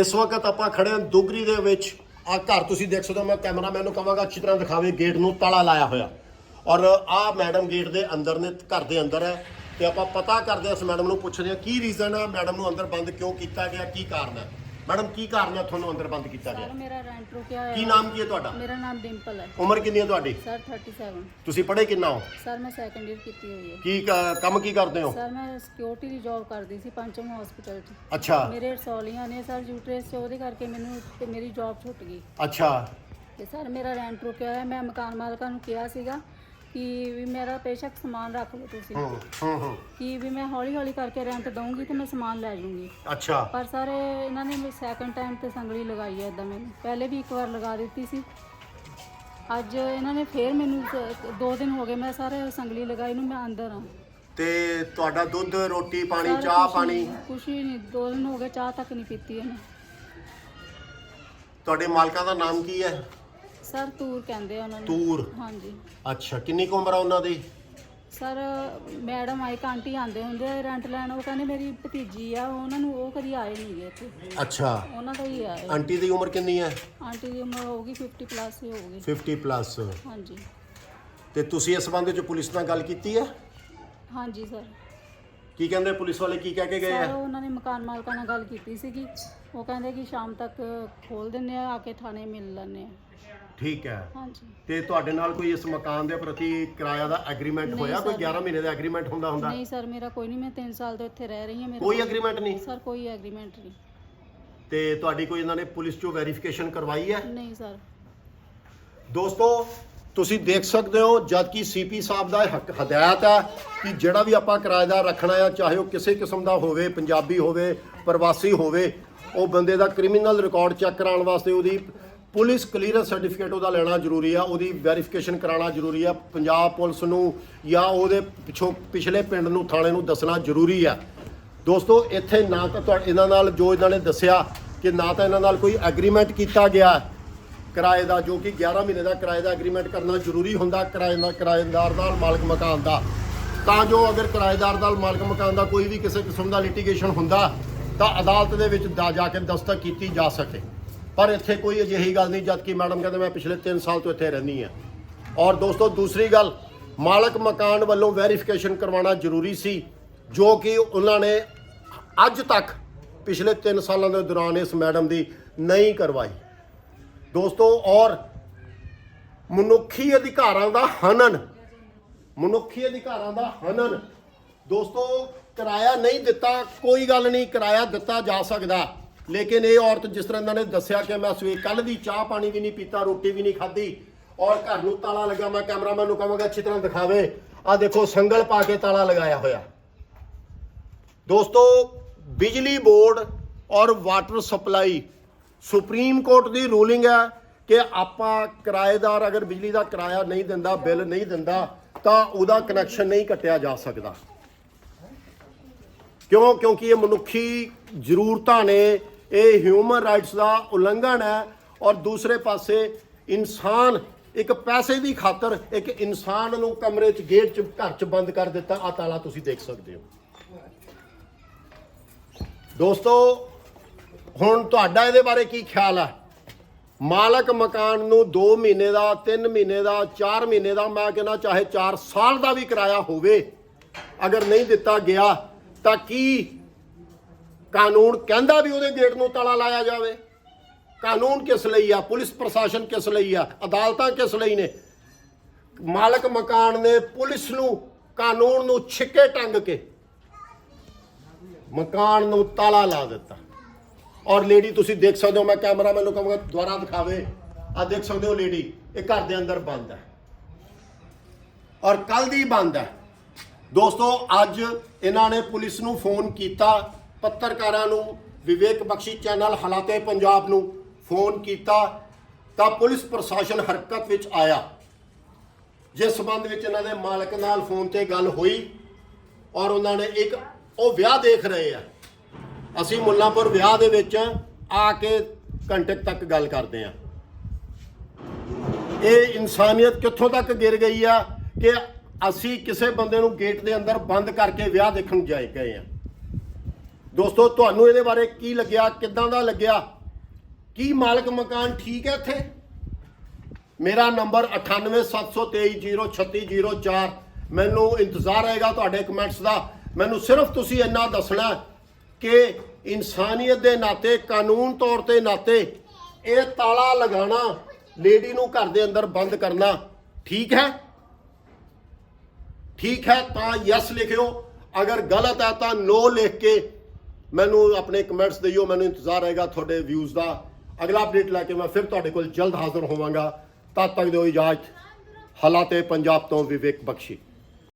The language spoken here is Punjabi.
ਇਸ ਵਕਤ ਆਪਾਂ ਖੜੇ ਹਾਂ ਦੁਗਰੀ ਦੇ ਵਿੱਚ। ਆ ਘਰ ਤੁਸੀਂ ਦੇਖ ਸਕਦੇ ਹੋ, ਮੈਂ ਕੈਮਰਾਮੈਨ ਨੂੰ ਕਹਾਂਗਾ ਅੱਛੀ ਤਰ੍ਹਾਂ ਦਿਖਾਵੇ, ਗੇਟ ਨੂੰ ਤਾਲਾ ਲਾਇਆ ਹੋਇਆ। ਔਰ ਆ ਮੈਡਮ ਗੇਟ ਦੇ ਅੰਦਰ ਨੇ, ਘਰ ਦੇ ਅੰਦਰ ਹੈ। ਤੇ ਆਪਾਂ ਪਤਾ ਕਰਦੇ ਹਾਂ ਇਸ ਮੈਡਮ ਨੂੰ ਪੁੱਛਦੇ ਹਾਂ, ਕੀ ਰੀਜ਼ਨ ਹੈ ਮੈਡਮ ਨੂੰ ਅੰਦਰ ਬੰਦ ਕਿਉਂ ਕੀਤਾ ਗਿਆ? ਕੀ ਕਾਰਨ ਹੈ? ਮੈਡਮ ਕੀ ਕਾਰਨ ਹੈ ਤੁਹਾਨੂੰ ਅੰਦਰ ਬੰਦ ਕੀਤਾ ਸਰ ਗਿਆ ਮੇਰਾ ਰੈਂਟ ਰੁਕਿਆ ਹੋਇਆ ਕੀ ਨਾਮ ਕੀ ਹੈ ਤੁਹਾਡਾ? ਮੇਰਾ ਨਾਮ ਡਿੰਪਲ ਹੈ। ਉਮਰ ਕਿੰਨੀ ਹੈ ਤੁਹਾਡੀ? ਸਰ 37 ਤੁਸੀਂ ਪੜ੍ਹੇ ਕਿੰਨਾ ਹੋ? ਸਰ ਮੈਂ ਸੈਕੰਡ ਇਅਰ ਕੀਤੀ ਹੋਈ ਹੈ। ਕੀ ਕ- ਕੰਮ ਕੀ ਕਰਦੇ ਹੋ? ਸਰ ਮੈਂ ਸਿਕਿਉਰਿਟੀ ਦੀ ਜੌਬ ਕਰਦੀ ਸੀ ਪੰਚਮ ਹਸਪੀਟਲ 'ਚ। ਅੱਛਾ। ਮੇਰੇ ਰਸੌਲੀਆਂ ਨੇ ਸਰ ਯੂਟਰਸ 'ਚ ਉਹਦੇ ਕਰਕੇ ਮੈਨੂੰ ਤੇ ਮੇਰੀ ਜੌਬ ਛੁੱਟ ਗਈ। ਅੱਛਾ। ਤੇ ਸਰ ਮੇਰਾ ਰੈਂਟ ਰੁਕਿਆ ਹੋਇਆ। ਮੈਂ ਮਕਾਨ ਮਾਲਕਾਂ ਨੂੰ ਕਿਹਾ ਸੀਗਾ ਕਿ ਵੀ ਮੇਰਾ ਬੇਸ਼ੱਕ ਸਮਾਨ ਰੱਖ ਲਓ ਤੁਸੀਂ। ਹੂੰ ਹੂੰ ਹੂੰ। ਕਿ ਵੀ ਮੈਂ ਹੌਲੀ ਹੌਲੀ ਕਰਕੇ ਰੈਂਟ ਦਊਂਗੀ ਤੇ ਮੈਂ ਸਮਾਨ ਲੈ ਜਾਊਂਗੀ ਅੱਛਾ। ਪਰ ਸਰ ਇਹਨਾਂ ਨੇ ਸੈਕੰਡ ਟਾਈਮ ਤੇ ਸੰਗਲੀ ਲਗਾਈ ਹੈ ਇਦਾਂ ਮੈਨੂੰ। ਪਹਿਲੇ ਵੀ ਇੱਕ ਵਾਰ ਲਗਾ ਦਿੱਤੀ ਸੀ। ਅੱਜ ਇਹਨਾਂ ਨੇ ਫੇਰ ਮੈਨੂੰ ਸ- ਦੋ ਦਿਨ ਹੋ ਗਏ ਮੈਂ ਸਾਰੇ ਸੰਗਲੀ ਲਗਾਈ ਨੂੰ ਮੈਂ ਅੰਦਰ ਹਾਂ ਤੇ ਤੁਹਾਡਾ ਦੁੱਧ ਰੋਟੀ ਪਾਣੀ ਚਾਹ ਪਾਣੀ? ਕੁਛ ਨਹੀਂ। ਦੋ ਦਿਨ ਹੋ ਗਏ ਚਾਹ ਤੱਕ ਨਹੀਂ ਪੀਤੀ ਇਹਨੇ। ਤੁਹਾਡੇ ਮਾਲਕਾਂ ਦਾ ਨਾਮ ਕੀ ਹੈ? ਸਰ ਤੂਰ ਕਹਿੰਦੇ ਆ ਉਹਨਾਂ ਨੂੰ। ਤੂਰ? ਹਾਂਜੀ। ਅੱਛਾ ਕਿੰਨੀ ਕੁ ਉਮਰ ਆ ਉਹਨਾਂ ਦੀ? ਸਰ ਮੈਡਮ ਆਈ ਆਂਟੀ ਆਂਦੇ ਹੁੰਦੇ ਆ ਰੈਂਟ ਲੈਣ। ਉਹ ਕਹਿੰਦੇ ਮੇਰੀ ਭਤੀਜੀ ਆ ਉਹਨਾਂ ਨੂੰ ਉਹ ਕਦੀ ਆਏ ਨਹੀਂ ਗਏ ਇੱਥੇ। ਅੱਛਾ। ਉਹਨਾਂ ਦਾ ਹੀ ਆਏ। ਆਂਟੀ ਦੀ ਉਮਰ ਕਿੰਨੀ ਹੈ ਆਂਟੀ ਦੀ ਉਮਰ ਹੋਊਗੀ 50 ਪਲੱਸ ਹੀ ਹੋਊਗੀ। 50 ਪਲੱਸ ਹਾਂਜੀ। ਤੇ ਤੁਸੀਂ ਇਸ ਸੰਬੰਧ ਵਿੱਚ ਪੁਲਿਸ ਨਾਲ ਗੱਲ ਕੀਤੀ ਹੈ ਹਾਂਜੀ ਸਰ। ਕੀ ਕਹਿੰਦੇ ਪੁਲਿਸ ਵਾਲੇ ਕੀ ਕਹਿ ਕੇ ਗਏ ਸਰ ਆ ਉਹਨਾਂ ਨੇ ਮਕਾਨ ਮਾਲਕਾਂ ਨਾਲ ਗੱਲ ਕੀਤੀ ਸੀਗੀ। ਉਹ ਕਹਿੰਦੇ ਕਿ ਸ਼ਾਮ ਤੱਕ ਖੋਲ ਦਿੰਦੇ ਆ ਆ ਕੇ ਥਾਣੇ ਮਿਲ ਲੈਂਦੇ ਆ। ਠੀਕ ਹੈ। ਹਾਂਜੀ। ਤੇ ਤੁਹਾਡੇ ਨਾਲ ਕੋਈ ਇਸ ਮਕਾਨ ਦੇ ਪ੍ਰਤੀ ਕਿਰਾਇਆ ਦਾ ਐਗਰੀਮੈਂਟ ਨਹੀਂ ਹੋਇਆ? ਕੋਈ ਸਰ। 11 ਮਹੀਨੇ ਦਾ ਐਗਰੀਮੈਂਟ ਹੁੰਦਾ ਹੁੰਦਾ? ਨਹੀਂ ਸਰ ਮੇਰਾ ਕੋਈ ਨਹੀਂ ਮੈਂ 3 ਸਾਲ ਤੋਂ ਇੱਥੇ ਰਹਿ ਰਹੀ ਹਾਂ ਮੇਰਾ ਕੋਈ ਐਗਰੀਮੈਂਟ ਨਹੀਂ? ਸਰ ਕੋਈ ਐਗਰੀਮੈਂਟ ਨਹੀਂ। ਤੇ ਤੁਹਾਡੀ ਕੋਈ ਇਹਨਾਂ ਨੇ ਪੁਲਿਸ ਚੋਂ ਵੈਰੀਫਿਕੇਸ਼ਨ ਕਰਵਾਈ ਹੈ? ਨਹੀਂ ਸਰ। ਦੋਸਤੋ ਤੁਸੀਂ ਦੇਖ ਸਕਦੇ ਹੋ ਜਦ ਕਿ ਸੀਪੀ ਸਾਹਿਬ ਦਾ ਇਹ ਹਕ- ਹਦਾਇਤ ਹੈ ਕਿ ਜਿਹੜਾ ਵੀ ਆਪਾਂ ਕਿਰਾਏਦਾਰ ਰੱਖਣਾ ਆ ਚਾਹੇ ਉਹ ਕਿਸੇ ਕਿਸਮ ਦਾ ਹੋਵੇ ਪੰਜਾਬੀ ਹੋਵੇ ਪ੍ਰਵਾਸੀ ਹੋਵੇ ਉਹ ਬੰਦੇ ਦਾ ਕ੍ਰਿਮੀਨਲ ਰਿਕਾਰਡ ਚੈੱਕ ਕਰਾਉਣ ਵਾਸਤੇ ਉਹਦੀ ਪੁਲਿਸ ਕਲੀਅਰੈਂਸ ਸਰਟੀਫਿਕੇਟ ਉਹਦਾ ਲੈਣਾ ਜ਼ਰੂਰੀ ਆ, ਉਹਦੀ ਵੈਰੀਫਿਕੇਸ਼ਨ ਕਰਾਉਣਾ ਜ਼ਰੂਰੀ ਆ। ਪੰਜਾਬ ਪੁਲਿਸ ਨੂੰ ਜਾਂ ਉਹਦੇ ਪਿਛੋਂ ਪਿਛਲੇ ਪਿੰਡ ਨੂੰ, ਥਾਣੇ ਨੂੰ ਦੱਸਣਾ ਜ਼ਰੂਰੀ ਆ। ਦੋਸਤੋ, ਇੱਥੇ ਨਾ ਤਾਂ ਤੁਹਾ- ਇਹਨਾਂ ਨਾਲ ਜੋ ਇਹਨਾਂ ਨੇ ਦੱਸਿਆ ਕਿ ਨਾ ਤਾਂ ਇਹਨਾਂ ਨਾਲ ਕੋਈ ਐਗਰੀਮੈਂਟ ਕੀਤਾ ਗਿਆ। ਕਿਰਾਏ ਦਾ, ਜੋ ਕਿ 11 ਮਹੀਨੇ ਦਾ ਕਿਰਾਏ ਦਾ ਐਗਰੀਮੈਂਟ ਕਰਨਾ ਜ਼ਰੂਰੀ ਹੁੰਦਾ, ਕਿਰਾਏ ਦਾ ਕਿਰਾਏਦਾਰ ਨਾਲ ਮਾਲਕ ਮਕਾਨ ਦਾ। ਤਾਂ ਜੋ ਅਗਰ ਕਿਰਾਏਦਾਰ ਨਾਲ ਮਾਲਕ ਮਕਾਨ ਦਾ ਕੋਈ ਵੀ ਕਿਸੇ ਕਿਸਮ ਦਾ ਲਿਟੀਗੇਸ਼ਨ ਹੁੰਦਾ, ਤਾਂ ਅਦਾਲਤ ਦੇ ਵਿੱਚ ਦਾ ਜਾ ਕੇ ਦਸਤਕ ਕੀਤੀ ਜਾ ਸਕੇ। ਪਰ ਇੱਥੇ ਕੋਈ ਅਜਿਹੀ ਗੱਲ ਨਹੀਂ ਜਦ ਕਿ ਮੈਡਮ ਕਹਿੰਦੇ ਮੈਂ ਪਿਛਲੇ 3 ਸਾਲ ਤੋਂ ਇੱਥੇ ਰਹਿੰਦੀ ਹਾਂ। ਔਰ ਦੋਸਤੋ, ਦੂਸਰੀ ਗੱਲ, ਮਾਲਕ ਮਕਾਨ ਵੱਲੋਂ ਵੈਰੀਫਿਕੇਸ਼ਨ ਕਰਵਾਉਣਾ ਜ਼ਰੂਰੀ ਸੀ, ਜੋ ਕਿ ਉਹਨਾਂ ਨੇ ਅੱਜ ਤੱਕ ਪਿਛਲੇ 3 ਸਾਲਾਂ ਦੇ ਦੌਰਾਨ ਇਸ ਮੈਡਮ ਦੀ ਨਹੀਂ ਕਰਵਾਈ। ਦੋਸਤੋ, ਔਰ ਮਨੁੱਖੀ ਅਧਿਕਾਰਾਂ ਦਾ ਹਨਨ, ਮਨੁੱਖੀ ਅਧਿਕਾਰਾਂ ਦਾ ਹਨਨ, ਦੋਸਤੋ, ਕਿਰਾਇਆ ਨਹੀਂ ਦਿੱਤਾ, ਕੋਈ ਗੱਲ ਨਹੀਂ, ਕਿਰਾਇਆ ਦਿੱਤਾ ਜਾ ਸਕਦਾ। ਲੇਕਿਨ ਇਹ ਔਰਤ ਜਿਸ ਤਰ੍ਹਾਂ ਇਹਨਾਂ ਨੇ ਦੱਸਿਆ ਕਿ ਮੈਂ ਸਵੇ ਕੱਲ ਦੀ ਚਾਹ ਪਾਣੀ ਵੀ ਨਹੀਂ ਪੀਤਾ, ਰੋਟੀ ਵੀ ਨਹੀਂ ਖਾਧੀ ਔਰ ਘਰ ਨੂੰ ਤਾਲਾ ਲੱਗਾ, ਮੈਂ ਕੈਮਰਾਮੈਨ ਨੂੰ ਕਹਾਂਗਾ ਅੱਛੀ ਤਰ੍ਹਾਂ ਦਿਖਾਵੇ। ਆ ਦੇਖੋ, ਸੰਗਲ ਪਾ ਕੇ ਤਾਲਾ ਲਗਾਇਆ ਹੋਇਆ। ਦੋਸਤੋ, ਬਿਜਲੀ ਬੋਰਡ ਔਰ ਵਾਟਰ ਸਪਲਾਈ ਸੁਪਰੀਮ ਕੋਰਟ ਦੀ ਰੂਲਿੰਗ ਹੈ ਕਿ ਆਪਾਂ ਕਿਰਾਏਦਾਰ ਅਗਰ ਬਿਜਲੀ ਦਾ ਕਿਰਾਇਆ ਨਹੀਂ ਦਿੰਦਾ, ਬਿੱਲ ਨਹੀਂ ਦਿੰਦਾ, ਤਾਂ ਉਹਦਾ ਕਨੈਕਸ਼ਨ ਨਹੀਂ ਕੱਟਿਆ ਜਾ ਸਕਦਾ। ਕਿਉਂ? ਕਿਉਂਕਿ ਇਹ ਮਨੁੱਖੀ ਜ਼ਰੂਰਤਾਂ ਨੇ ਇਹ ਹਿਊਮਨ ਰਾਈਟਸ ਦਾ ਉਲੰਘਣ ਹੈ ਔਰ ਦੂਸਰੇ ਪਾਸੇ ਇਨਸਾਨ, ਇੱਕ ਪੈਸੇ ਦੀ ਖਾਤਰ ਇੱਕ ਇਨਸਾਨ ਨੂੰ ਕਮਰੇ 'ਚ, ਗੇਟ 'ਚ, ਘਰ 'ਚ ਬੰਦ ਕਰ ਦਿੱਤਾ। ਆ ਤਾਲਾ ਤੁਸੀਂ ਦੇਖ ਸਕਦੇ ਹੋ। ਦੋਸਤੋ, ਹੁਣ ਤੁਹਾਡਾ ਇਹਦੇ ਬਾਰੇ ਕੀ ਖਿਆਲ ਹੈ? ਮਾਲਕ ਮਕਾਨ ਨੂੰ 2 ਮਹੀਨੇ ਦਾ 3 ਮਹੀਨੇ ਦਾ 4 ਮਹੀਨੇ ਦਾ, ਮੈਂ ਕਹਿੰਦਾ ਚਾਹੇ 4 ਸਾਲ ਦਾ ਵੀ ਕਿਰਾਇਆ ਹੋਵੇ, ਅਗਰ ਨਹੀਂ ਦਿੱਤਾ ਗਿਆ, ਤਾਂ ਕੀ ਕਾਨੂੰਨ ਕਹਿੰਦਾ ਵੀ ਉਹਦੇ ਗੇਟ ਨੂੰ ਤਾਲਾ ਲਾਇਆ ਜਾਵੇ। ਕਾਨੂੰਨ ਕਿਸ ਲਈ ਆ? ਪੁਲਿਸ ਪ੍ਰਸ਼ਾਸਨ ਕਿਸ ਲਈ ਆ? ਅਦਾਲਤਾਂ ਕਿਸ ਲਈ ਨੇ? ਮਾਲਕ ਮਕਾਨ ਨੇ ਪੁਲਿਸ ਨੂੰ ਕਾਨੂੰਨ ਨੂੰ ਛਿੱਕੇ ਟੰਗ ਕੇ ਮਕਾਨ ਨੂੰ ਤਾਲਾ ਲਾ ਦਿੱਤਾ। ਔਰ ਲੇਡੀ, ਤੁਸੀਂ ਦੇਖ ਸਕਦੇ ਹੋ, ਮੈਂ ਕੈਮਰਾਮੈਨ ਨੂੰ ਕਹਾਂਗਾ, ਦੁਬਾਰਾ ਦਿਖਾਵੇ। ਆ ਦੇਖ ਸਕਦੇ ਹੋ ਲੇਡੀ, ਇਹ ਘਰ ਦੇ ਅੰਦਰ ਬੰਦ ਹੈ। ਔਰ ਕੱਲ ਦੀ ਬੰਦ ਹੈ। ਦੋਸਤੋ, ਅੱਜ ਇਹਨਾਂ ਨੇ ਪੁਲਿਸ ਨੂੰ ਫੋਨ ਕੀਤਾ। ਪੱਤਰਕਾਰਾਂ ਨੂੰ, ਵਿਵੇਕ ਬਖਸ਼ੀ ਚੈਨਲ ਹਾਲਾਤੇ ਪੰਜਾਬ ਨੂੰ ਫੋਨ ਕੀਤਾ, ਤਾਂ ਪੁਲਿਸ ਪ੍ਰਸ਼ਾਸਨ ਹਰਕਤ ਵਿੱਚ ਆਇਆ। ਜਿਸ ਸੰਬੰਧ ਵਿੱਚ ਇਹਨਾਂ ਦੇ ਮਾਲਕ ਨਾਲ ਫੋਨ ਤੇ ਗੱਲ ਹੋਈ ਔਰ ਉਹਨਾਂ ਨੇ ਇੱਕ, ਉਹ ਵਿਆਹ ਦੇਖ ਰਹੇ ਆ। ਅਸੀਂ ਮੁੱਲਾਪੁਰ ਵਿਆਹ ਦੇ ਵਿੱਚ ਆ ਕੇ ਘੰਟੇ ਤੱਕ ਗੱਲ ਕਰਦੇ ਆ। ਇਹ ਇਨਸਾਨੀਅਤ ਕਿੱਥੋਂ ਤੱਕ ਗਿਰ ਗਈ ਆ ਕਿ ਅਸੀਂ ਕਿਸੇ ਬੰਦੇ ਨੂੰ ਗੇਟ ਦੇ ਅੰਦਰ ਬੰਦ ਕਰਕੇ ਵਿਆਹ ਦੇਖਣ ਜਾਏ ਗਏ ਆ। ਦੋਸਤੋ, ਤੁਹਾਨੂੰ ਇਹਦੇ ਬਾਰੇ ਕੀ ਲੱਗਿਆ, ਕਿੱਦਾਂ ਦਾ ਲੱਗਿਆ? ਕੀ ਮਾਲਕ ਮਕਾਨ ਠੀਕ ਹੈ ਇੱਥੇ? ਮੇਰਾ ਨੰਬਰ 9873203604 ਮੈਨੂੰ ਇੰਤਜ਼ਾਰ ਰਹੇਗਾ ਤੁਹਾਡੇ ਕਮੈਂਟਸ ਦਾ। ਮੈਨੂੰ ਸਿਰਫ ਤੁਸੀਂ ਇੰਨਾ ਦੱਸਣਾ ਕਿ ਇਨਸਾਨੀਅਤ ਦੇ ਨਾਤੇ, ਕਾਨੂੰਨ ਤੌਰ ਤੇ ਨਾਤੇ, ਇਹ ਤਾਲਾ ਲਗਾਉਣਾ, ਲੇਡੀ ਨੂੰ ਘਰ ਦੇ ਅੰਦਰ ਬੰਦ ਕਰਨਾ ਠੀਕ ਹੈ? ਠੀਕ ਹੈ ਤਾਂ ਯੈਸ ਲਿਖਿਓ। ਅਗਰ ਗਲਤ ਹੈ ਤਾਂ ਨੋ ਲਿਖ ਕੇ ਮੈਨੂੰ ਆਪਣੇ ਕਮੈਂਟਸ ਦਿਓ, ਮੈਨੂੰ ਇੰਤਜ਼ਾਰ ਰਹੇਗਾ ਤੁਹਾਡੇ ਵਿਊਜ਼ ਦਾ। ਅਗਲਾ ਅਪਡੇਟ ਲੈ ਕੇ ਮੈਂ ਫਿਰ ਤੁਹਾਡੇ ਕੋਲ ਜਲਦ ਹਾਜ਼ਰ ਹੋਵਾਂਗਾ। ਤਦ ਤੱਕ ਦਿਓ ਇਜਾਜ਼ਤ। ਹਾਲਾਤੇ ਪੰਜਾਬ ਤੋਂ ਵਿਵੇਕ ਬਖਸ਼ੀ।